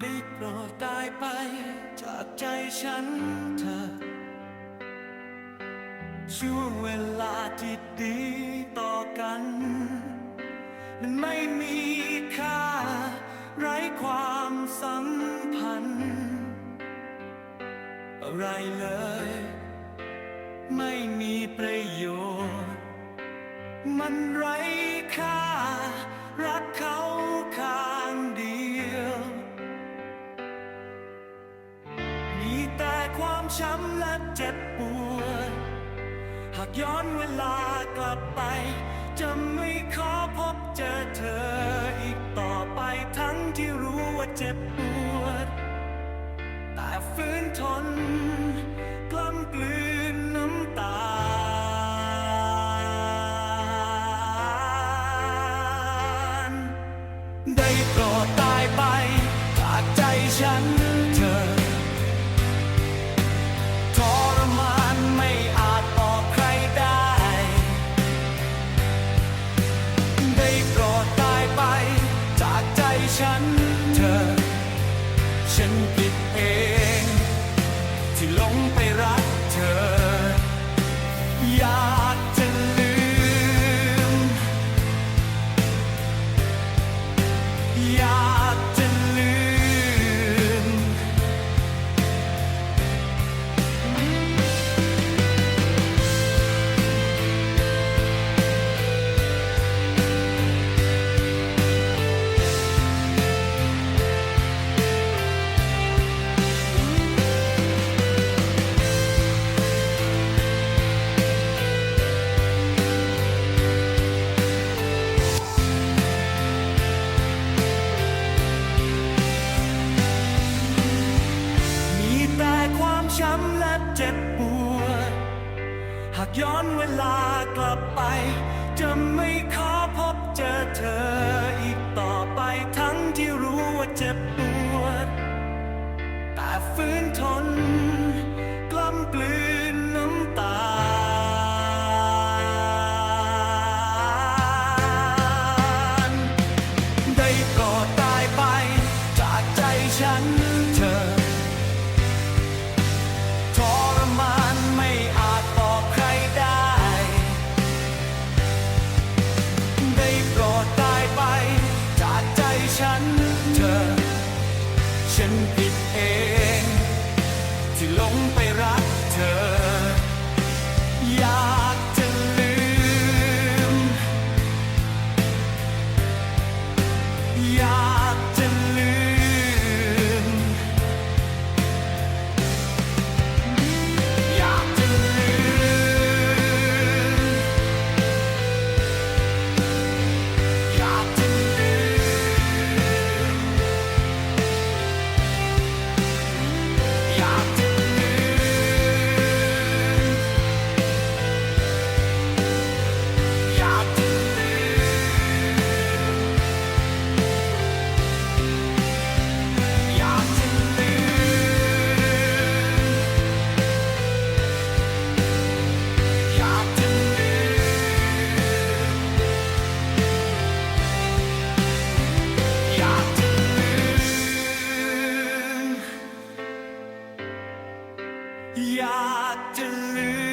ได้โปรดตายไป จากใจฉันเธอ ช่วงเวลาที่ดีต่อกัน มันไม่มีค่า ไร้ความสัมพันธ์ อะไรเลย ไม่มีประโยชน์ มันไร้ค่า รักเขาข้า ช้ำและเจ็บปวด หากย้อนเวลากลับไป จะไม่ขอพบเจอเธออีกต่อไปทั้งที่รู้ว่าเจ็บปวด แต่ฝืนทน กล้ำกลืนน้ำตา ได้โปรดตายไปจากใจฉัน ฉันเธอ ฉันผิดเอง ที่หลงไปรักเธอ อยากจะลืมอยาก ย้อนเวลากลับไป จะไม่ขอพบเจอเธออีกต่อไปทั้งที่รู้ว่าเจ็บ ฉัน Я те